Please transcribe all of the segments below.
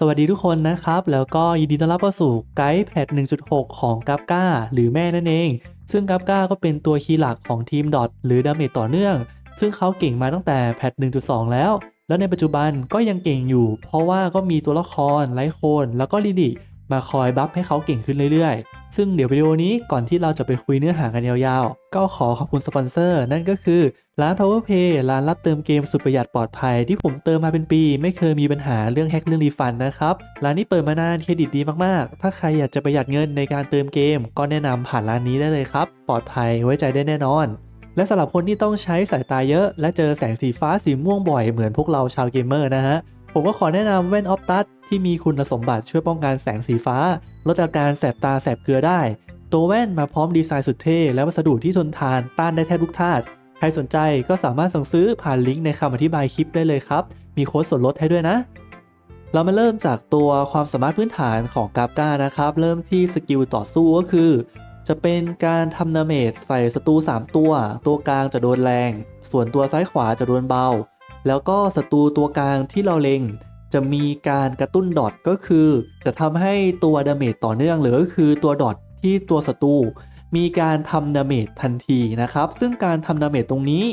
สวัสดีทุกคนนะครับ แล้วก็ยินดีต้อนรับเข้าสู่ไกด์แพท1.6 ของกั b ก้า หรือแม่นั่นเอง ซึ่งกั b ก้าก็เป็นตัวคีย์หลักของทีมดอทหรือดาเมจต่อเนื่อง ซึ่งเขาเก่งมาตั้งแต่แพท1.2 แล้ว แล้วในปัจจุบันก็ยังเก่งอยู่ เพราะว่าก็มีตัวละครไลโคนแล้วก็ลิดิมาคอยบัฟให้เขาเก่งขึ้นเรื่อยๆ ซึ่งเดี๋ยววิดีโอนี้ก่อนที่เราจะไปคุยเนื้อหากันยาวๆ ก็ขอขอบคุณสปอนเซอร์ นั่นก็คือ ร้าน PowerPay ร้านรับเติมเกมสุดประหยัดปลอดภัยที่ผมเติมมาเป็นปี ไม่เคยมีปัญหาเรื่องแฮกเรื่องรีฟันนะครับ ร้านนี้เปิดมานานเครดิตดีมากๆ ถ้าใครอยากจะประหยัดเงินในการเติมเกม ก็แนะนำผ่านร้านนี้ได้เลยครับ ปลอดภัยไว้ใจได้แน่นอน และสำหรับคนที่ต้องใช้สายตาเยอะ และเจอแสงสีฟ้าสีม่วงบ่อยเหมือนพวกเราชาวเกมเมอร์นะฮะผมก็ขอแนะนำแว่นออฟตัสที่มีคุณสมบัติช่วยป้องกันแสงสีฟ้า ลดอาการแสบตาแสบเกลือได้ ตัวแว่นมาพร้อมดีไซน์สุดเท่และวัสดุที่ทนทานต้านได้แทบทุกธาตุ รสนใจก็สามารถสั่งซื้อผ่านลิงก์ในคำอธิบายคลิปได้เลยครับ มีโค้ดส่วนลดให้ด้วยนะ เรามาเริ่มจากตัวความสามารถพื้นฐานของกาบก้านะครับ เริ่มที่สกิลต่อสู้ก็คือ จะเป็นการทำดาเมจใส่ศัตรู3 ตัว ตัวกลางจะโดนแรง ส่วนตัวซ้ายขวาจะโดนเบา แล้วก็ศัตรูตัวกลางที่เราเล็งจะมีการกระตุ้นดอทก็คือ จะทำให้ตัวดาเมจต่อเนื่องหรือก็คือตัวดอทที่ตัวศัตรู มีการทำดาเมจทันทีนะครับ ซึ่งการทำดาเมจตรงนี้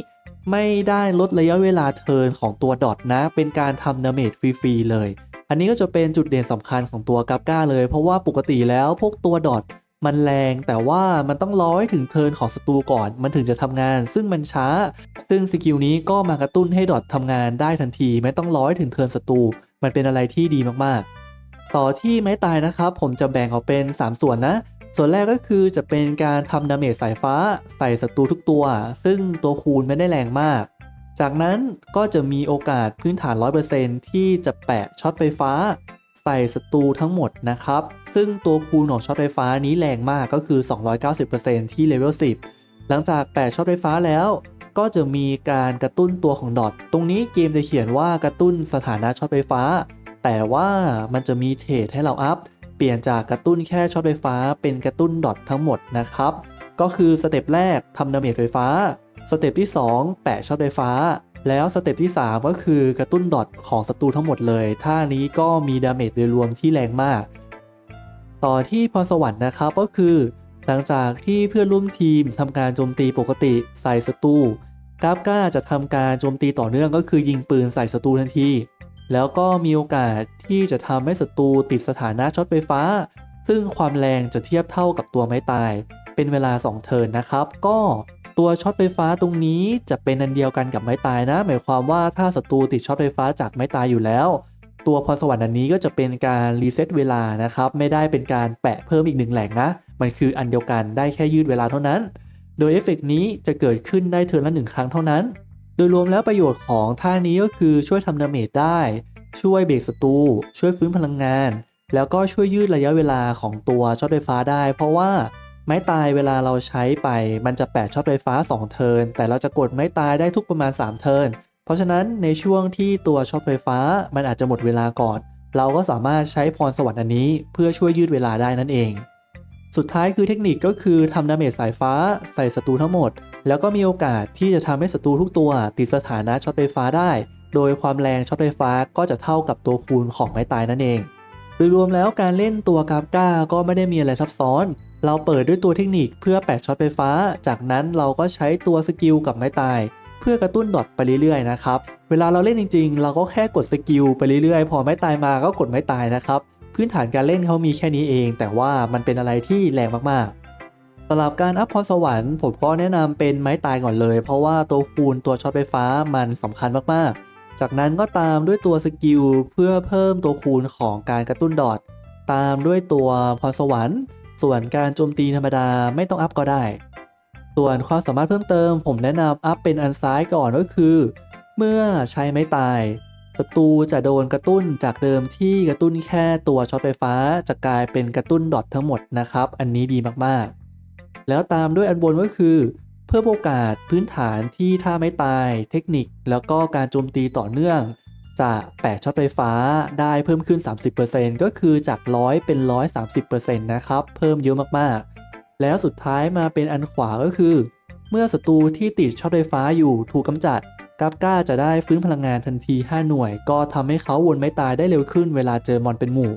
ไม่ได้ลดระยะเวลาเทิร์นของตัวดอทนะ เป็นการทำดาเมจฟรีๆเลย อันนี้ก็จะเป็นจุดเด่นสำคัญของตัวกัปก้าเลย เพราะว่าปกติแล้วพวกตัวดอทมันแรงแต่ว่ามันต้องร้อยถึงเทิร์นของศัตรูก่อน มันถึงจะทำงาน ซึ่งมันช้า ซึ่งสกิลนี้ก็มากระตุ้นให้ดอททำงานได้ทันที ไม่ต้องร้อยถึงเทิร์นศัตรูมันเป็นอะไรที่ดีมากๆ ต่อที่ไม้ตายนะครับ ผมจะแบ่งออกเป็น 3 ส่วนนะ ส่วนแรกก็คือจะเป็นการทำดาเมจสายฟ้าใส่ศัตรูทุกตัว ซึ่งตัวคูณไม่ได้แรงมาก จากนั้นก็จะมีโอกาสพื้นฐาน 100%ที่จะแปะช็อตไฟฟ้า ใส่ศัตรูทั้งหมดนะครับ ซึ่งตัวคูณของช็อตไฟฟ้านี้แรงมากก็คือ 290%ที่เลเวล 10 หลังจากแปะช็อตไฟฟ้าแล้ว ก็จะมีการกระตุ้นตัวของดอทตรงนี้เกมจะเขียนว่ากระตุ้นสถานะช็อตไฟฟ้า แต่ว่ามันจะมีเทรดให้เราอัพ ปลี่ยนจากกระตุ้นแค่ช็อตไฟฟ้าเป็นกระตุ้นดอททั้งหมดนะครับ ก็คือสเต็ปแรกทำดาเมจไฟฟ้า สเต็ปที่ 2 แปะช็อตไฟฟ้า แล้วสเต็ปที่ 3 ก็คือกระตุ้นดอทของศัตรูทั้งหมดเลย ท่านี้ก็มีดาเมจโดยรวมที่แรงมาก ต่อที่พรสวรรค์นะครับก็คือ หลังจากที่เพื่อนร่วมทีมทำการโจมตีปกติใส่ศัตรูกราฟก้าจะทำการโจมตีต่อเนื่องก็คือยิงปืนใส่ศัตรูทันที แล้วก็มีโอกาสที่จะทำให้ศัตรูติดสถานะช็อตไฟฟ้า ซึ่งความแรงจะเทียบเท่ากับตัวไม้ตาย เป็นเวลา 2 เทิร์นนะครับ ก็ตัวช็อตไฟฟ้าตรงนี้จะเป็นอันเดียวกันกับไม้ตายนะ หมายความว่าถ้าศัตรูติดช็อตไฟฟ้าจากไม้ตายอยู่แล้ว ตัวพรสวรรค์อันนี้ก็จะเป็นการรีเซ็ตเวลานะครับ ไม่ได้เป็นการแปะเพิ่มอีกหนึ่งแหล่งนะ มันคืออันเดียวกันได้แค่ยืดเวลาเท่านั้น โดยเอฟเฟกต์นี้จะเกิดขึ้นได้เทิร์นละหนึ่งครั้งเท่านั้น ดยรวมแล้วประโยชน์ของท่านี้ก็คือช่วยทำดาเมจได้ ช่วยเบรกศัตรูช่วยฟื้นพลังงาน แล้วก็ช่วยยืดระยะเวลาของตัวช็อตไฟฟ้าได้ เพราะว่าไม้ตายเวลาเราใช้ไปมันจะแปะช็อตไฟฟ้า 2 เทิร์นแต่เราจะกดไม้ตายได้ทุกประมาณ 3 เทิร์นเพราะฉะนั้นในช่วงที่ตัวช็อตไฟฟ้ามันอาจจะหมดเวลาก่อน เราก็สามารถใช้พรสวรรค์อันนี้ เพื่อช่วยยืดเวลาได้นั่นเอง สุดท้ายคือเทคนิคก็คือทำดาเมจสายฟ้าใส่ศัตรูทั้งหมด แล้วก็มีโอกาสที่จะทำให้ศัตรูทุกตัว ติดสถานะช็อตไฟฟ้าได้ โดยความแรงช็อตไฟฟ้าก็จะเท่ากับตัวคูณของไม้ตายนั่นเองโดยรวมแล้วการเล่นตัวกราฟก้าก็ไม่ได้มีอะไรซับซ้อน เราเปิดด้วยตัวเทคนิคเพื่อแปะช็อตไฟฟ้า จากนั้นเราก็ใช้ตัวสกิลกับไม้ตาย เพื่อกระตุ้นดอทไปเรื่อยๆนะครับเวลาเราเล่นจริงๆ เราก็แค่กดสกิลไปเรื่อยๆ พอไม้ตายมาก็กดไม้ตายนะครับพื้นฐานการเล่นเขามีแค่นี้เอง แต่ว่ามันเป็นอะไรที่แรงมากๆำหรับการอัพพรสวรรค์ผมก็แนะนำเป็นไม้ตายก่อนเลย เพราะว่าตัวคูณตัวช็อตไฟฟ้ามันสำคัญมากๆ จากนั้นก็ตามด้วยตัวสกิลเพื่อเพิ่มตัวคูณของการกระตุ้นดอทตามด้วยตัวพรสวรรค์ ส่วนการโจมตีธรรมดาไม่ต้องอัพก็ได้ ส่วนความสามารถเพิ่มเติม ผมแนะนำอัพเป็นอันซ้ายก่อนก็คือ เมื่อใช้ไม้ตายศัตรูจะโดนกระตุ้นจากเดิมที่กระตุ้นแค่ตัวช็อตไฟฟ้า จะกลายเป็นกระตุ้นดอททั้งหมดนะครับ อันนี้ดีมากๆ แล้วตามด้วยอันบนก็คือ เพิ่มโอกาสพื้นฐานที่ท่าไม้ตาย เทคนิค แล้วก็การโจมตีต่อเนื่องจะแปะช็อตไฟฟ้าได้เพิ่มขึ้น 30%ก็คือจาก 100 เป็น 130%นะครับ เพิ่มเยอะมากๆ แล้วสุดท้ายมาเป็นอันขวาก็คือ เมื่อศัตรูที่ติดช็อตไฟฟ้าอยู่ถูกกำจัดกราฟก้าจะได้ฟื้นพลังงานทันที 5 หน่วย ก็ทำให้เขาวนไม้ตายได้เร็วขึ้นเวลาเจอมอนเป็นหมู่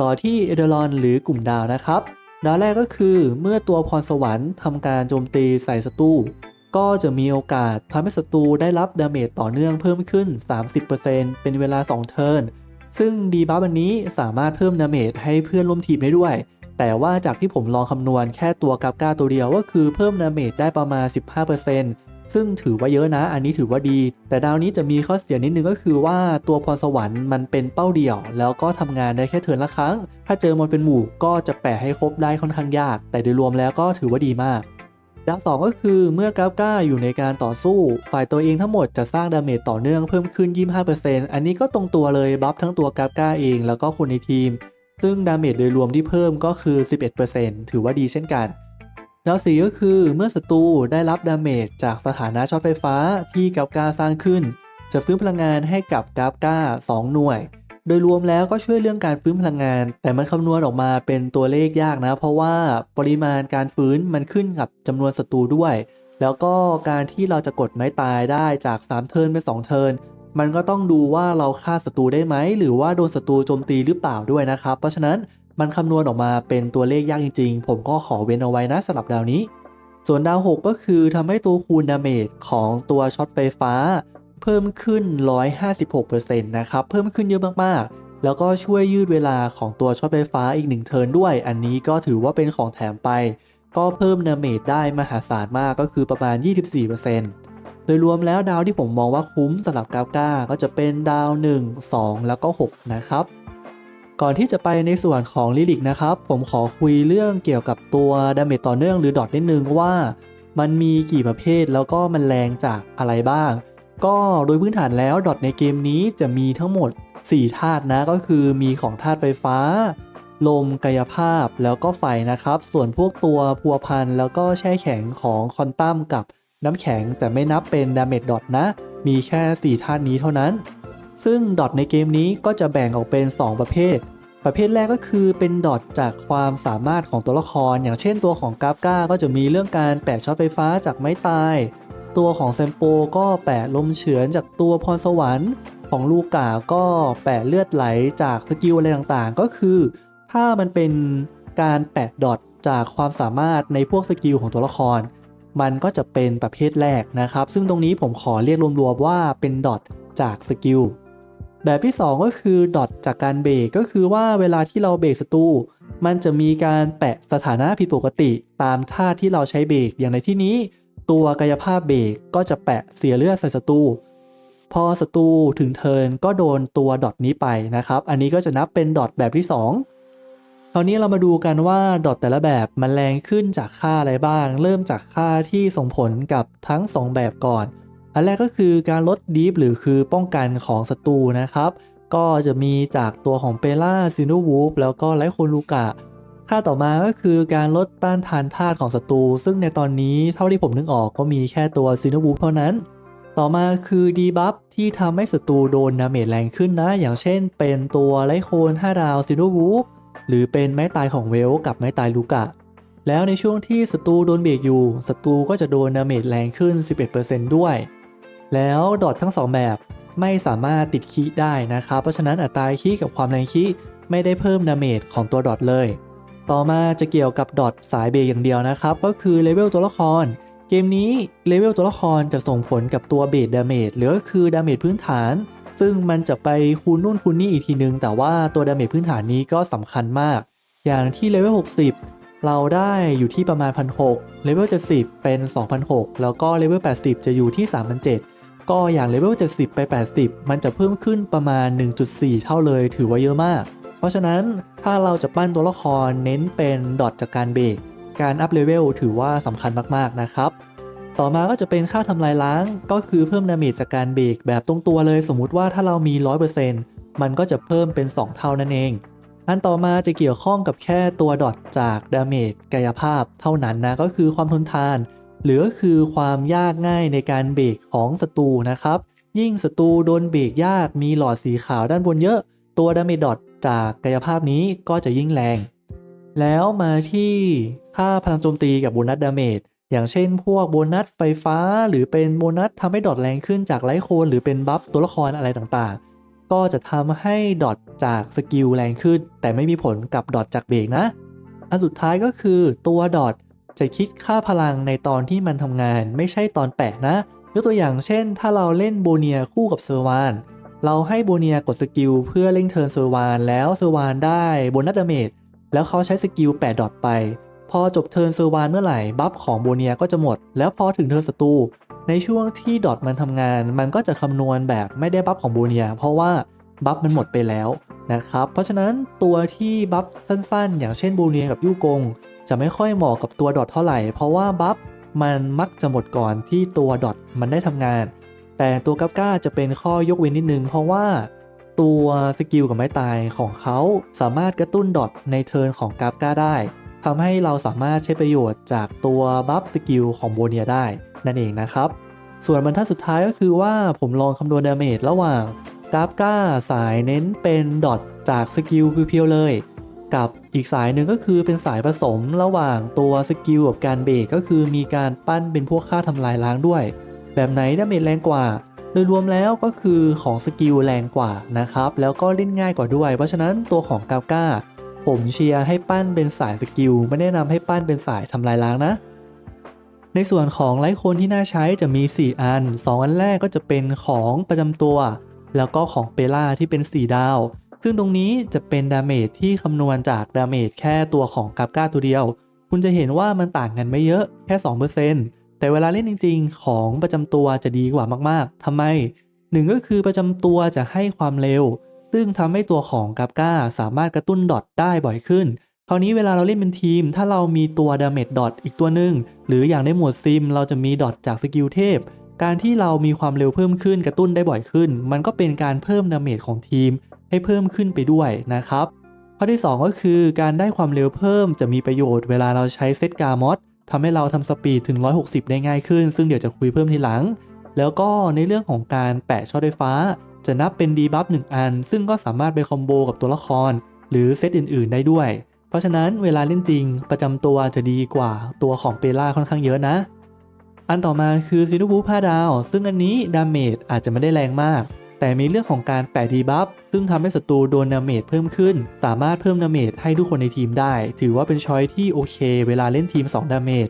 ต่อที่เอเดรอนหรือกลุ่มดาวนะครับ ดาแรกก็คือเมื่อตัวพรสวรรค์ทำการโจมตีใส่ศัตรูก็จะมีโอกาสทำให้ศัตรูได้รับดาเมจต่อเนื่องเพิ่มขึ้น 30%เป็นเวลา 2 เทิร์น ซึ่งดีบัฟอันนี้สามารถเพิ่มดาเมจให้เพื่อนร่วมทีมได้ด้วย แต่ว่าจากที่ผมลองคำนวณแค่ตัวกับก้าตัวเดียวก็คือเพิ่มดาเมจได้ประมาณ 15% ซึ่งถือว่าเยอะนะ อันนี้ถือว่าดี แต่ดาวนี้จะมีข้อเสียนิดนึงก็คือว่าตัวพรสวรรค์มันเป็นเป้าเดี่ยว แล้วก็ทำงานได้แค่เทิร์นละครั้ง ถ้าเจอมอนเป็นหมู่ก็จะแปะให้ครบได้ค่อนข้างยาก แต่โดยรวมแล้วก็ถือว่าดีมากดาวสองก็คือเมื่อกราฟก้าอยู่ในการต่อสู้ ฝ่ายตัวเองทั้งหมดจะสร้างดาเมจต่อเนื่องเพิ่มขึ้น 25%อันนี้ก็ตรงตัวเลยบัฟทั้งตัวกราฟก้าเองแล้วก็คนในทีม ซึ่งดาเมจโดยรวมที่เพิ่มก็คือ 11%ถือว่าดีเช่นกัน ดาวสีก็คือเมื่อศัตรูได้รับดาเมจจากสถานะช็อตไฟฟ้าที่กราฟก้าสร้างขึ้น จะฟื้นพลังงานให้กับกราฟก้า2 หน่วย โดยรวมแล้วก็ช่วยเรื่องการฟื้นพลังงาน แต่มันคำนวณออกมาเป็นตัวเลขยากนะ เพราะว่าปริมาณการฟื้นมันขึ้นกับจำนวนศัตรูด้วย แล้วก็การที่เราจะกดไม้ตายได้จาก 3 เทิร์นเป็น 2 เทิร์นมันก็ต้องดูว่าเราฆ่าศัตรูได้ไหมหรือว่าโดนศัตรูโจมตีหรือเปล่าด้วยนะครับ เพราะฉะนั้น มันคำนวณออกมาเป็นตัวเลขยากจริงๆ ผมก็ขอเว้นเอาไว้นะสำหรับดาวนี้ ส่วนดาว 6 ก็คือทำให้ตัวคูณดาเมจของตัวช็อตไฟฟ้า เพิ่มขึ้น 156%นะครับ เพิ่มขึ้นเยอะมากๆ แล้วก็ช่วยยืดเวลาของตัวช็อตไฟฟ้าอีก1เทิร์นด้วย อันนี้ก็ถือว่าเป็นของแถมไป ก็เพิ่มดาเมจได้มหาศาลมากก็คือประมาณ 24%โดยรวมแล้วดาวที่ผมมองว่าคุ้มสำหรับกาก้าก็จะเป็นดาว 1 2 แล้วก็ 6 นะครับ ก่อนที่จะไปในส่วนของลิลิกนะครับ ผมขอคุยเรื่องเกี่ยวกับตัวดาเมจต่อเนื่องหรือดอทนิดนึงว่า มันมีกี่ประเภทแล้วก็มันแรงจากอะไรบ้าง ก็โดยพื้นฐานแล้วดอทในเกมนี้จะมีทั้งหมด 4 ธาตุนะก็คือมีของธาตุไฟฟ้า ลมกายภาพแล้วก็ไฟนะครับ ส่วนพวกตัวพัวพันแล้วก็แช่แข็งของคอนตัมกับน้ำแข็งแต่ไม่นับเป็นดาเมจดอทนะ มีแค่ 4 ธาตุนี้เท่านั้น ซึ่งดอทในเกมนี้ก็จะแบ่งออกเป็น 2 ประเภท ประเภทแรกก็คือเป็นดอทจากความสามารถของตัวละคร อย่างเช่นตัวของกราฟก้าก็จะมีเรื่องการแปะช็อตไฟฟ้าจากไม้ตาย ตัวของแซมโปก็แปะลมเฉือนจากตัวพรสวรรค์ ของลูกาก็แปะเลือดไหลจากสกิลอะไรต่างๆ ก็คือ ถ้ามันเป็นการแปะดอทจากความสามารถในพวกสกิลของตัวละคร มันก็จะเป็นประเภทแรกนะครับ ซึ่งตรงนี้ผมขอเรียกรวมๆว่าเป็นดอทจากสกิล แบบที่ 2 ก็คือดอทจากการเบรกก็คือว่าเวลาที่เราเบรกศัตรูมันจะมีการแปะสถานะผิดปกติตามท่าที่เราใช้เบรกอย่างในที่นี้ ตัวกายภาพเบรกก็จะแปะเสียเลือดใส่ศัตรูพอศัตรูถึงเทินก็โดนตัวดอทนี้ไปนะครับ อันนี้ก็จะนับเป็นดอทแบบที่ 2 คราวนี้เรามาดูกันว่าดอทแต่ละแบบมันแรงขึ้นจากค่าอะไรบ้าง เริ่มจากค่าที่ส่งผลกับทั้ง 2 แบบก่อน อันแรกก็คือการลดดีฟหรือคือป้องกันของศัตรูนะครับ ก็จะมีจากตัวของเปล่าซินูวูฟแล้วก็ไลโคลูกะค่าต่อมาก็คือการลดต้านทานธาตุของศัตรู ซึ่งในตอนนี้เท่าที่ผมนึกออกก็มีแค่ตัวซินูวูฟเท่านั้น ต่อมาคือดีบัฟที่ทำให้ศัตรูโดนดาเมจแรงขึ้นนะ อย่างเช่น เป็นตัวไลโคน5ดาวซินูวูฟหรือเป็นไม้ตายของเวลกับไม้ตายลูกะแล้วในช่วงที่ศัตรูโดนเบรกอยู่ศัตรูก็จะโดนดาเมจแรงขึ้น 11%ด้วย แล้วดอททั้ง 2 แบบไม่สามารถติดคีได้นะครับ เพราะฉะนั้นอัตราคีกับความแรงคีไม่ได้เพิ่มดาเมจของตัวดอทเลย ต่อมาจะเกี่ยวกับดอทสายเบรกอย่างเดียวนะครับ ก็คือเลเวลตัวละคร เกมนี้เลเวลตัวละครจะส่งผลกับตัวเบสดาเมจหรือก็คือดาเมจพื้นฐาน ซึ่งมันจะไปคูณนู่นคูณนี่อีกทีนึง แต่ว่าตัวดาเมจพื้นฐานนี้ก็สำคัญมาก อย่างที่เลเวล60 เราได้อยู่ที่ประมาณ1,600เลเวล70เป็น2,600แล้วก็เลเวล80 จะอยู่ที่3,700 ก็อย่างเลเวล 70 ไป 80 มันจะเพิ่มขึ้นประมาณ 1.4 เท่าเลยถือว่าเยอะมาก เพราะฉะนั้นถ้าเราจะปั้นตัวละครเน้นเป็นดอทจากการเบรกการอัพเลเวลถือว่าสำคัญมากๆนะครับ ต่อมาก็จะเป็นค่าทำลายล้าง ก็คือเพิ่มดาเมจจากการเบรกแบบตรงตัวเลย สมมุติว่าถ้าเรามี 100%มันก็จะเพิ่มเป็น 2 เท่านั่นเอง อันต่อมาจะเกี่ยวข้องกับแค่ตัวดอทจากดาเมจกายภาพเท่านั้นนะก็คือความทนทาน หรือก็คือความยากง่ายในการเบรกของศัตรูนะครับ ยิ่งศัตรูโดนเบรกยากมีหลอดสีขาวด้านบนเยอะ ตัวดาเมจดอทจากกายภาพนี้ก็จะยิ่งแรง แล้วมาที่ค่าพลังโจมตีกับโบนัสดาเมจอย่างเช่นพวกโบนัสไฟฟ้า หรือเป็นโบนัสทำให้ดอทแรงขึ้นจากไลท์โคนหรือเป็นบัฟตัวละครอะไรต่างๆ ก็จะทำให้ดอทจากสกิลแรงขึ้น แต่ไม่มีผลกับดอทจากเบรกนะ อันสุดท้ายก็คือตัวดอท จะคิดค่าพลังในตอนที่มันทำงานไม่ใช่ตอนแปะนะ ยกตัวอย่างเช่น ถ้าเราเล่นโบเนียคู่กับเซอร์วาน เราให้โบเนียกดสกิลเพื่อเร่งเทิร์นเซอร์วานแล้วเซอร์วานได้โบนัสดาเมจแล้วเขาใช้สกิล8ดอทไป พอจบเทิร์นเซอร์วานเมื่อไหร่บัฟของโบเนียก็จะหมด แล้วพอถึงเทิร์นศัตรูในช่วงที่ดอทมันทำงาน มันก็จะคำนวณแบบไม่ได้บัฟของโบเนีย เพราะว่าบัฟมันหมดไปแล้วนะครับ เพราะฉะนั้นตัวที่บัฟสั้นๆ อย่างเช่นโบเนียกับยูกง จะไม่ค่อยเหมาะกับตัวดอทเท่าไหร่ เพราะว่าบัฟมันมักจะหมดก่อนที่ตัวดอทมันได้ทำงาน แต่ตัวกัปก้าจะเป็นข้อยกเว้นนิดนึง เพราะว่าตัวสกิลกับไม้ตายของเขาสามารถกระตุ้นดอทในเทิร์นของกัปก้าได้ทำให้เราสามารถใช้ประโยชน์จากตัวบัฟสกิลของโบเนียได้นั่นเองนะครับ ส่วนบรรทัดสุดท้ายก็คือว่าผมลองคำนวณดาเมจระหว่างกราฟก้าสายเน้นเป็นดอทจากสกิลเพียวเลย กับอีกสายหนึ่งก็คือเป็นสายผสมระหว่างตัวสกิลกับการเบรกก็คือมีการปั้นเป็นพวกค่าทำลายล้างด้วย แบบไหนดาเมจแรงกว่า โดยรวมแล้วก็คือของสกิลแรงกว่านะครับ แล้วก็เล่นง่ายกว่าด้วย เพราะฉะนั้นตัวของกาก้า ผมเชียร์ให้ปั้นเป็นสายสกิลไม่แนะนำให้ปั้นเป็นสายทำลายล้างนะ ในส่วนของไลท์โคนที่น่าใช้จะมี 4 อัน 2 อันแรกก็จะเป็นของประจำตัว แล้วก็ของเปล่าที่เป็น 4 ดาว ซึ่งตรงนี้จะเป็นดาเมจที่คำนวณจากดาเมจแค่ตัวของกาก้าตัวเดียว คุณจะเห็นว่ามันต่างกันไม่เยอะแค่ 2%แต่เวลาเล่นจริง ๆ ของประจำตัวจะดีกว่ามากๆทำไมหนึ่งก็คือประจำตัวจะให้ความเร็ว ซึ่งทำให้ตัวของกาก้าสามารถกระตุ้นดอทได้บ่อยขึ้นคราวนี้เวลาเราเล่นเป็นทีม ถ้าเรามีตัวดาเมจดอทอีกตัวหนึ่งหรืออย่างในหมวดซิม เราจะมีดอทจากสกิลเทพ การที่เรามีความเร็วเพิ่มขึ้นกระตุ้นได้บ่อยขึ้น มันก็เป็นการเพิ่มดาเมจของทีม ให้เพิ่มขึ้นไปด้วยนะครับ ข้อที่ 2 ก็คือการได้ความเร็วเพิ่มจะมีประโยชน์เวลาเราใช้เซตการ์มอสทำให้เราทำสปีดถึง 160 ได้ง่ายขึ้น ซึ่งเดี๋ยวจะคุยเพิ่มทีหลัง แล้วก็ในเรื่องของการแปะช็อตไฟฟ้า จะนับเป็นดีบัฟ1อัน ซึ่งก็สามารถไปคอมโบกับตัวละคร หรือเซตอื่น ๆ ได้ด้วย เพราะฉะนั้นเวลาเล่นจริง ประจำตัวจะดีกว่าตัวของเปล่าค่อนข้างเยอะนะ อันต่อมาคือซีนูบู5ดาว ซึ่งอันนี้ดาเมจอาจจะไม่ได้แรงมาก แต่มีเรื่องของการแปะดีบัฟซึ่งทำให้ศัตรูโดนดาเมจเพิ่มขึ้น สามารถเพิ่มดาเมจให้ทุกคนในทีมได้ ถือว่าเป็นช้อยที่โอเค เวลาเล่นทีม 2ดาเมจ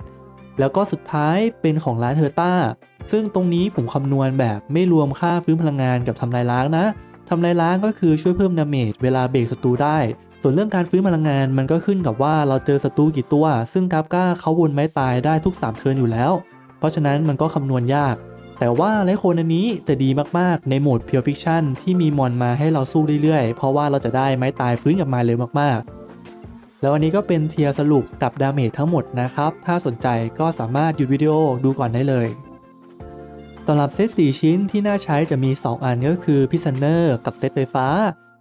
แล้วก็สุดท้ายเป็นของร้านเทอร์ต้าซึ่งตรงนี้ผมคำนวณแบบไม่รวมค่าฟื้นพลังงานกับทำลายล้างนะทำลายล้างก็คือช่วยเพิ่มดาเมจเวลาเบรกศัตรูได้ ส่วนเรื่องการฟื้นพลังงานมันก็ขึ้นกับว่าเราเจอศัตรูกี่ตัว ซึ่งกราฟก้าเขาวนไม้ตายได้ทุก 3 เทิร์นอยู่แล้ว เพราะฉะนั้นมันก็คำนวณยาก แต่ว่าไลโคนอันนี้จะดีมากๆ ในโหมด Pure Fiction ที่มีมอนมาให้เราสู้เรื่อยๆ เพราะว่าเราจะได้ไม้ตายฟื้นกลับมาเร็วมากๆ แล้วอันนี้ก็เป็นเทียร์สรุปกับดาเมจทั้งหมดนะครับ ถ้าสนใจก็สามารถหยุดวิดีโอดูก่อนได้เลยสำหรับเซต4ชิ้นที่น่าใช้จะมี 2 อันก็คือพิซันเนอร์กับเซตไฟฟ้า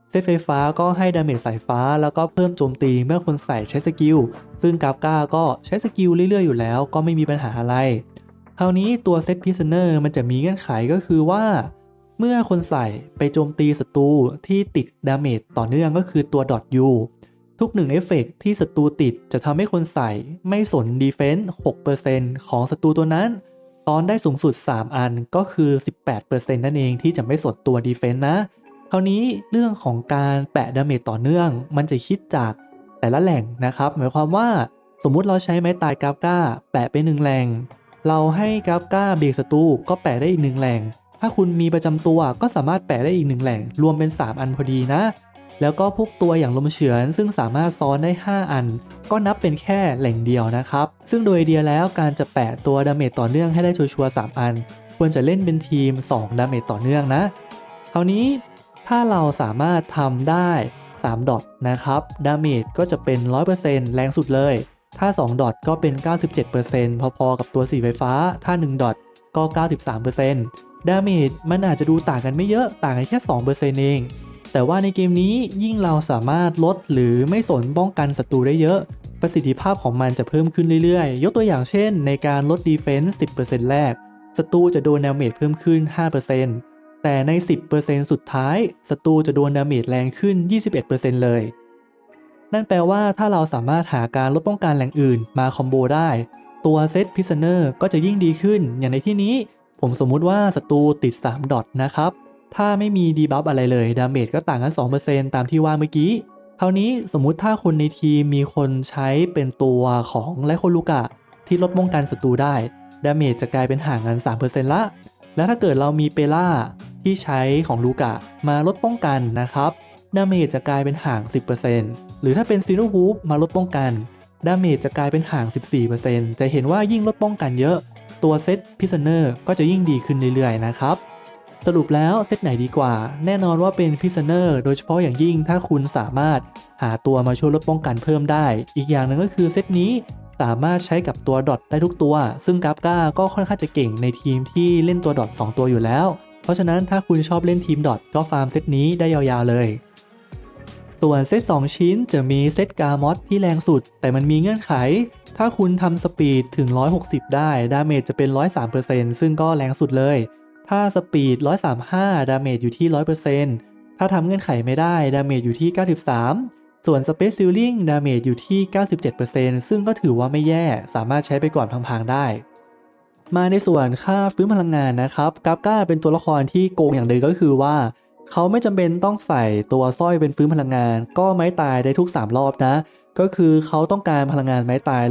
เซตไฟฟ้าก็ให้ดาเมจสายฟ้า แล้วก็เพิ่มโจมตีเมื่อคนใส่ใช้สกิล ซึ่งกราฟก้าก็ใช้สกิลเรื่อยๆอยู่แล้วก็ไม่มีปัญหาอะไร คราวนี้ตัวเซตพิซเนอร์มันจะมีเงื่อนไขก็คือว่า เมื่อคนใส่ไปโจมตีศัตรูที่ติดดาเมจต่อเนื่องก็คือตัวดอทยูทุกหนึ่งเอฟเฟกที่ศัตรูติดจะทำให้คนใส่ไม่สนดีเฟนส์6%ของศัตรูตัวนั้น ตอนได้สูงสุด 3 อันก็คือ 18%นั่นเองที่จะไม่สนตัวดีเฟนส์นะ คราวนี้เรื่องของการแปะดาเมจต่อเนื่อง มันจะคิดจากแต่ละแหล่งนะครับ หมายความว่าสมมุติเราใช้ไม้ตายกราฟก้า แปะไปหนึ่งแหล่ง เราให้กราฟก้าเบรกศัตรูก็แปะได้อีกหนึ่งแหล่ง ถ้าคุณมีประจำตัวก็สามารถแปะได้อีกหนึ่งแหล่ง รวมเป็น 3 อันพอดีนะ แล้วก็พวกตัวอย่างลมเฉือน ซึ่งสามารถซ้อนได้ 5 อัน ก็นับเป็นแค่แหล่งเดียวนะครับ ซึ่งโดยเดียแล้วการจะแปะตัวดาเมจต่อเนื่องให้ได้ชัวร์ๆ3อัน ควรจะเล่นเป็นทีม 2 ดาเมจต่อเนื่องนะ คราวนี้ถ้าเราสามารถทำได้ 3 ดอทนะครับ ดาเมจก็จะเป็น 100%แรงสุดเลย ถ้า 2 ดอทก็เป็น 97%พอๆกับตัว4ไฟฟ้า ถ้า 1 ดอทก็ 93%ดาเมจมันอาจจะดูต่างกันไม่เยอะต่างกันแค่ 2%เอง แต่ว่าในเกมนี้ยิ่งเราสามารถลดหรือไม่สนป้องกันศัตรูได้เยอะประสิทธิภาพของมันจะเพิ่มขึ้นเรื่อยๆ ยกตัวอย่างเช่น ในการลดดีเฟนส์10%แรก ศัตรูจะโดนดาเมจเพิ่มขึ้น 5%แต่ใน 10%สุดท้าย ศัตรูจะโดนดาเมจแรงขึ้น 21%เลย นั่นแปลว่าถ้าเราสามารถหาการลดป้องกันแหล่งอื่นมาคอมโบได้ ตัวเซตพิซเนอร์ก็จะยิ่งดีขึ้น อย่างในที่นี้ผมสมมุติว่าศัตรูติด 3 ดอทนะครับ ถ้าไม่มีดีบัฟอะไรเลย ดาเมจก็ต่างกัน 2%ตามที่ว่าเมื่อกี้ คราวนี้สมมุติถ้าคนในทีมมีคนใช้เป็นตัวของไลโคลูกะ ที่ลดป้องกันศัตรูได้ ดาเมจจะกลายเป็นห่างกัน 3%ละ แล้วถ้าเกิดเรามีเปล่าที่ใช้ของลูกะมาลดป้องกันนะครับ ดาเมจจะกลายเป็นห่าง 10% รือถ้าเป็นซีโร่วูฟมาลดป้องกัน ดาเมจจะกลายเป็นห่าง 14%จะเห็นว่ายิ่งลดป้องกันเยอะ ตัวเซตพิซเนอร์ก็จะยิ่งดีขึ้นเรื่อยๆนะครับสรุปแล้วเซตไหนดีกว่า แน่นอนว่าเป็นพิซเนอร์โดยเฉพาะอย่างยิ่งถ้าคุณสามารถหาตัวมาช่วยลดป้องกันเพิ่มได้ อีกอย่างหนึ่งก็คือเซตนี้สามารถใช้กับตัวดอทได้ทุกตัว ซึ่งกราฟก้าก็ค่อนข้างจะเก่งในทีมที่เล่นตัวดอท2ตัวอยู่แล้ว เพราะฉะนั้นถ้าคุณชอบเล่นทีมดอทก็ฟาร์มเซตนี้ได้ยาวๆเลย ส่วนเซต2 ชิ้นจะมีเซตกามอสที่แรงสุด แต่มันมีเงื่อนไข ถ้าคุณทำสปีดถึง 160 ได้ ดาเมจจะเป็น 103%ซึ่งก็แรงสุดเลย ถ้าสปีด 135 ดาเมจอยู่ที่ 100%ถ้าทำเงื่อนไขไม่ได้ ดาเมจอยู่ที่ 93 ส่วน Space Ceiling ดาเมจอยู่ที่ 97%ซึ่งก็ถือว่าไม่แย่ สามารถใช้ไปก่อนพังๆได้มาในส่วนค่าฟื้นพลังงานนะครับกราฟก้าเป็นตัวละครที่โกงอย่างเดียวก็คือว่า เขาไม่จำเป็นต้องใส่ตัวสร้อยเป็นฟื้นพลังงาน ก็ไม้ตายได้ทุก 3 รอบนะ ก็คือเขาต้องการพลังงานไม้ตาย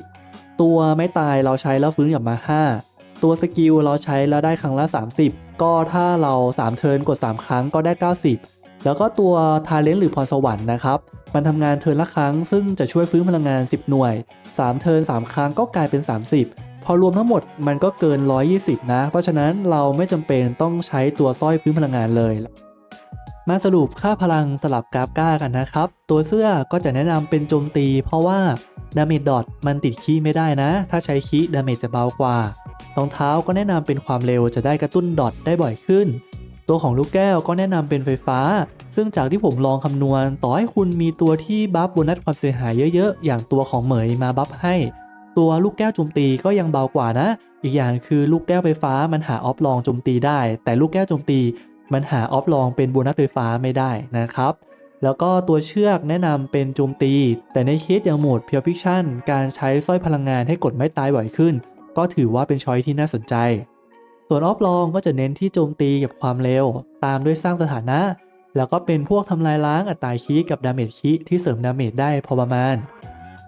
120 ตัวไม้ตายเราใช้แล้วฟื้นกลับมา 5 ตัวสกิลเราใช้แล้วได้ครั้งละ 30 ก็ถ้าเรา 3 เทิร์นกด 3 ครั้งก็ได้ 90 แล้วก็ตัวทาเลนต์หรือพรสวรรค์นะครับ มันทำงานเทิร์นละครั้ง ซึ่งจะช่วยฟื้นพลังงาน 10 หน่วย 3 เทิร์น3 ครั้งก็กลายเป็น 30 พอรวมทั้งหมดมันก็เกิน 120 นะ เพราะฉะนั้นเราไม่จำเป็นต้องใช้ตัวสร้อยฟื้นพลังงานเลย มาสรุปค่าพลังสลับกราฟก้ากันนะครับ ตัวเสื้อก็จะแนะนำเป็นโจมตี เพราะว่าดาเมจดอทมันติดคีไม่ได้นะ ถ้าใช้คีดาเมจจะเบากว่ารองเท้าก็แนะนำเป็นความเร็วจะได้กระตุ้นดอทได้บ่อยขึ้น ตัวของลูกแก้วก็แนะนำเป็นไฟฟ้า ซึ่งจากที่ผมลองคำนวณ ต่อให้คุณมีตัวที่บัฟโบนัสความเสียหายเยอะๆ อย่างตัวของเหมยมาบัฟให้ ตัวลูกแก้วโจมตีก็ยังเบากว่านะ อีกอย่างคือลูกแก้วไฟฟ้ามันหาออฟลองโจมตีได้ แต่ลูกแก้วโจมตีมันหาออฟลองเป็นโบนัสไฟฟ้าไม่ได้นะครับ แล้วก็ตัวเชือกแนะนำเป็นโจมตี แต่ในเคสอย่างโหมดเพียวฟิคชั่นการใช้สร้อยพลังงานให้กดไม่ตายบ่อยขึ้น ก็ถือว่าเป็นช้อยที่น่าสนใจ ส่วนออฟลองก็จะเน้นที่โจมตีกับความเร็ว ตามด้วยสร้างสถานะ แล้วก็เป็นพวกทำลายล้างอัตราคีกับดาเมจคีที่เสริมดาเมจได้พอประมาณ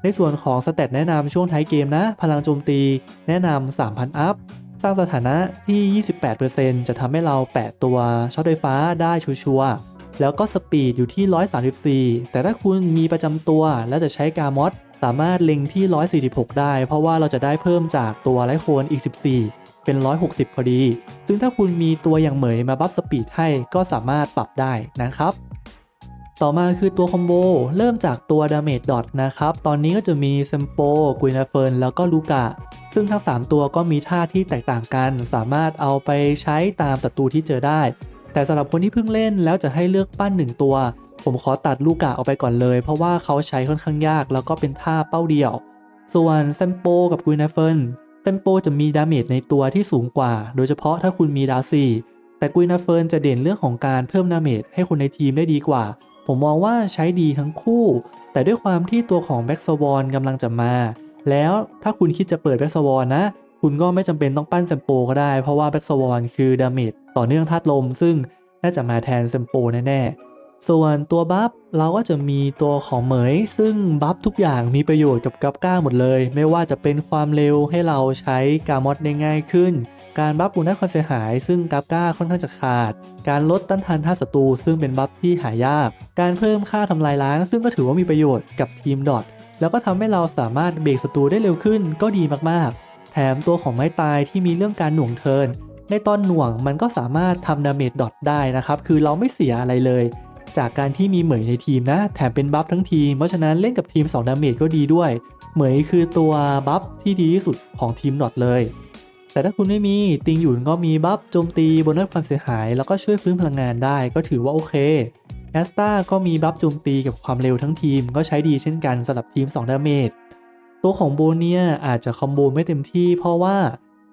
ในส่วนของสเตตแนะนำช่วงท้ายเกมนะ พลังโจมตี แนะนำ 3,000 อัพ สร้างสถานะที่ 28%จะทำให้เราแปะตัวช็อตไฟฟ้าได้ชัวร์ๆแล้วก็สปีดอยู่ที่ 134 แต่ถ้าคุณมีประจำตัวแล้วจะใช้กามอสสามารถเล็งที่ 146 ได้ เพราะว่าเราจะได้เพิ่มจากตัวไลโคนอีก 14 เป็น 160 พอดี ซึ่งถ้าคุณมีตัวอย่างเหมยมาบัฟสปีดให้ก็สามารถปรับได้นะครับ ต่อมาคือตัวคอมโบเริ่มจากตัวดาเมจดอทนะครับ ตอนนี้ก็จะมีเซมโปกุยนาเฟิร์นแล้วก็ลูกะ ซึ่งทั้ง 3 ตัวก็มีท่าที่แตกต่างกัน สามารถเอาไปใช้ตามศัตรูที่เจอได้ แต่สำหรับคนที่เพิ่งเล่นแล้วจะให้เลือกปั้น 1 ตัว ผมขอตัดลูกะออกไปก่อนเลย เพราะว่าเขาใช้ค่อนข้างยาก แล้วก็เป็นท่าเป้าเดียว ส่วนเซมโปกับกุยนาเฟิร์นเซมโปจะมีดาเมจในตัวที่สูงกว่า โดยเฉพาะถ้าคุณมีดาซีแต่กุยนาเฟิร์นจะเด่นเรื่องของการเพิ่มดาเมจให้คนในทีมได้ดีกว่า ผมมองว่าใช้ดีทั้งคู่ แต่ด้วยความที่ตัวของแบ็กสวอนกำลังจะมา แล้วถ้าคุณคิดจะเปิดแบ็กสวอนนะ คุณก็ไม่จำเป็นต้องปั้นเซมโปก็ได้ เพราะว่าแบ็กสวอนคือดาเมจต่อเนื่องธาตุลม ซึ่งน่าจะมาแทนเซมโปแน่ๆ ส่วนตัวบัฟเราก็จะมีตัวของเหมย ซึ่งบัฟทุกอย่างมีประโยชน์กับกัปก้าหมดเลย ไม่ว่าจะเป็นความเร็วให้เราใช้กามอดได้ง่ายขึ้น การบัฟบูนัสความเสียหาย ซึ่งกัปก้าค่อนข้างจะขาด การลดต้านทานท่าศัตรูซึ่งเป็นบัฟที่หายาก การเพิ่มค่าทำลายล้าง ซึ่งก็ถือว่ามีประโยชน์กับทีมดอทแล้วก็ทำให้เราสามารถเบรกศัตรูได้เร็วขึ้นก็ดีมากๆ แถมตัวของไม้ตายที่มีเรื่องการหน่วงเทินในตอนหน่วงมันก็สามารถทำดาเมจดอทได้นะครับ คือเราไม่เสียอะไรเลย จากการที่มีเหมยในทีมนะ แถมเป็นบัฟทั้งทีม เพราะฉะนั้นเล่นกับทีม 2 ดาเมจก็ดีด้วย เหมยคือตัวบัฟที่ดีที่สุดของทีมดอทเลย แต่ถ้าคุณไม่มีติงหยุนก็มีบัฟโจมตีโบนัสความเสียหาย แล้วก็ช่วยฟื้นพลังงานได้ก็ถือว่าโอเคแอสตาก็มีบัฟโจมตีกับความเร็วทั้งทีมก็ใช้ดีเช่นกันสำหรับทีม 2 ดาเมจ ตัวของโบเนียอาจจะคอมโบไม่เต็มที่เพราะว่า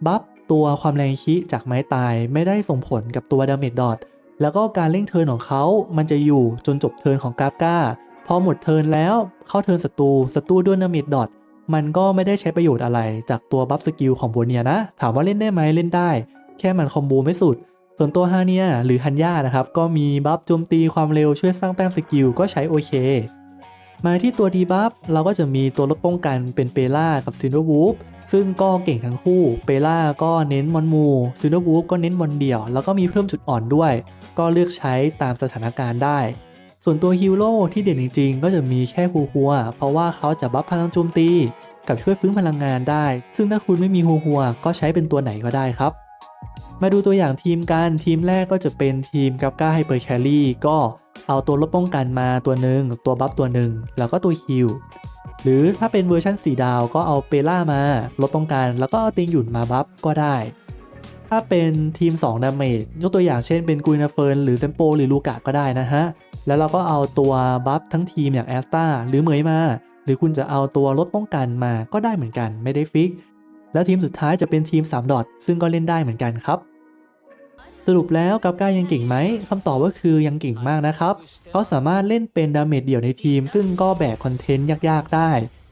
บัฟตัวความแรงคิจากไม้ตายไม่ได้ส่งผลกับตัวดาเมจดอทแล้วก็การเร่งเทิร์นของเขา มันจะอยู่จนจบเทิร์นของกราฟก้า พอหมดเทิร์นแล้วเข้าเทิร์นศัตรูศัตรูด้วยดาเมจดอท มันก็ไม่ได้ใช้ประโยชน์อะไรจากตัวบัฟสกิลของโบเนียนะ ถามว่าเล่นได้ไหมเล่นได้ แค่มันคอมโบไม่สุด ส่วนตัวฮาเนียหรือฮันย่านะครับ ก็มีบัฟโจมตีความเร็วช่วยสร้างแต้มสกิลก็ใช้โอเค มาที่ตัวดีบัฟเราก็จะมีตัวลดป้องกันเป็นเปล่ากับซินเวอร์วูฟซึ่งก็เก่งทั้งคู่ เปล่าก็เน้นมอนมูซินเวอร์วูฟก็เน้นมอนเดี่ยว แล้วก็มีเพิ่มจุดอ่อนด้วย ก็เลือกใช้ตามสถานการณ์ได้ ส่วนตัวฮีโร่ที่เด่นจริงๆ ก็จะมีแค่ฮูฮัว เพราะว่าเขาจะบัฟพลังโจมตี กับช่วยฟื้นพลังงานได้ ซึ่งถ้าคุณไม่มีฮูฮัว ก็ใช้เป็นตัวไหนก็ได้ครับ มาดูตัวอย่างทีมกันทีมแรกก็จะเป็นทีมกับก้าไฮเปอร์แคลรี่ก็เอาตัวลดป้องกันมาตัวหนึ่งตัวบัฟตัวหนึ่งแล้วก็ตัวฮิลหรือถ้าเป็นเวอร์ชัน4ดาวก็เอาเปล่ามาลดป้องกัน แล้วก็เอาติงหยุนมาบัฟก็ได้ ถ้าเป็นทีม2ดาเมจยกตัวอย่างเช่นเป็นกุยนาเฟิร์นหรือเซมโปหรือลูกะก็ได้นะฮะ แล้วเราก็เอาตัวบัฟทั้งทีมอย่างแอสตาหรือเหมยมา หรือคุณจะเอาตัวลดป้องกันมาก็ได้เหมือนกันไม่ได้ฟิก แล้วทีมสุดท้ายจะเป็นทีม 3 ดอทซึ่งก็เล่นได้เหมือนกันครับ สรุปแล้วกับกายังเก่งไหมคำตอบก็คือยังเก่งมากนะครับ เขาสามารถเล่นเป็นดาเมจเดี่ยวในทีม ซึ่งก็แบกคอนเทนต์ยากๆได้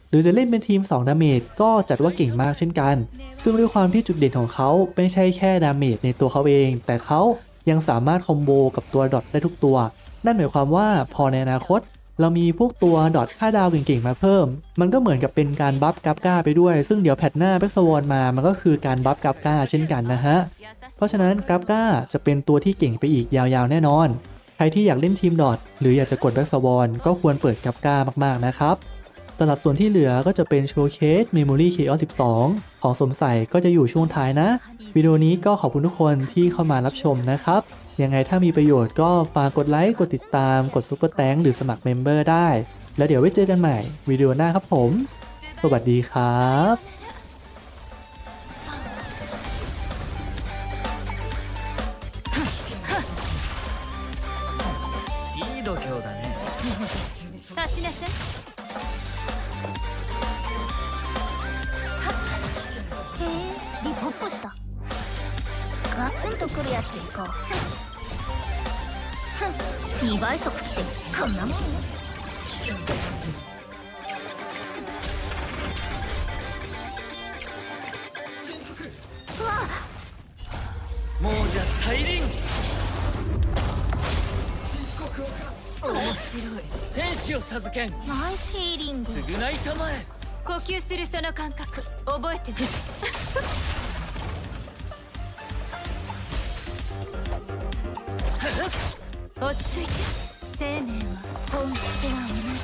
หรือจะเล่นเป็นทีม 2 ดาเมจก็จัดว่าเก่งมากเช่นกัน ซึ่งด้วยความที่จุดเด่นของเขาไม่ใช่แค่ดาเมจในตัวเขาเอง แต่เขายังสามารถคอมโบกับตัวดอทได้ทุกตัว นั่นหมายความว่าพอในอนาคต เรามีพวกตัวดอท5ดาวเก่งๆ มาเพิ่ม มันก็เหมือนกับเป็นการบัฟกัฟก้าไปด้วย ซึ่งเดี๋ยวแพทหน้าแบ็กสวอนมา มันก็คือการบัฟกัฟก้าเช่นกันนะฮะ เพราะฉะนั้นกัฟก้าจะเป็นตัวที่เก่งไปอีกยาวๆ แน่นอน ใครที่อยากเล่นทีมดอทหรืออยากจะกดแบ็กสวอนก็ควรเปิดกัฟก้ามากๆ นะครับสำหรับส่วนที่เหลือก็จะเป็นโชว์เคส Memory Chaos 12 ของสมใส่ก็จะอยู่ช่วงท้ายนะ วิดีโอนี้ก็ขอบคุณทุกคนที่เข้ามารับชมนะครับ ยังไงถ้ามีประโยชน์ก็ฝากกดไลค์ กดติดตาม กดซุปเปอร์แตงหรือสมัครเมมเบอร์ได้ แล้วเดี๋ยวไว้เจอกันใหม่ วิดีโอหน้าครับผม สวัสดีครับ いい度胸だね立ちなさいへえリポップしたガツンとクリアしていこうふん 2倍速ってこんなもんうわもうじゃ再臨面白い天使を授けんナイスヒーリング。償いたまえ。呼吸するその感覚覚えてる落ち着いて生命は本質は同じ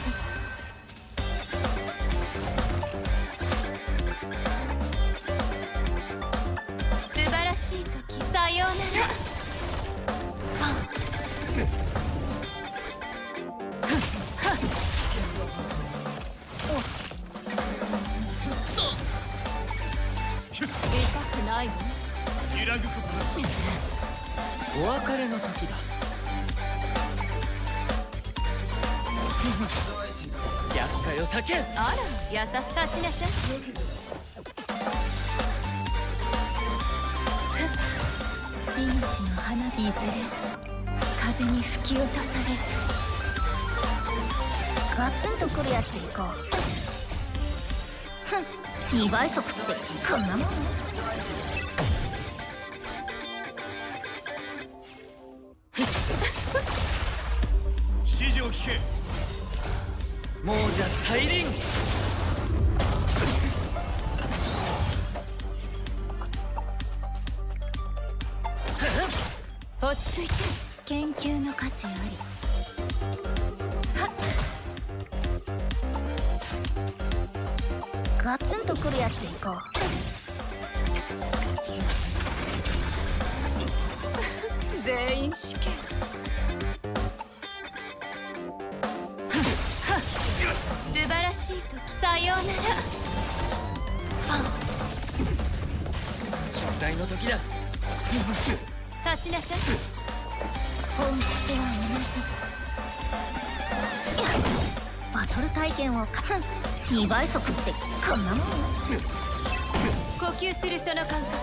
素晴らしい時さようなら痛くないわお別れの時だ。けあら優し立ちなさい命の花いずれ風に吹き落とされるガツンとクリアしていこうふん2倍速ってこんなもん指示を聞け。もうじゃ再臨。落ち着いて研究の価値あり。はっ。ガツンとクリアしていこう。全員試験晴らしい時。さようなら。贖罪の時だ。立ちなさい。本質は同じ。やバトル体験をか。2倍速ってこんなもん。呼吸するその感覚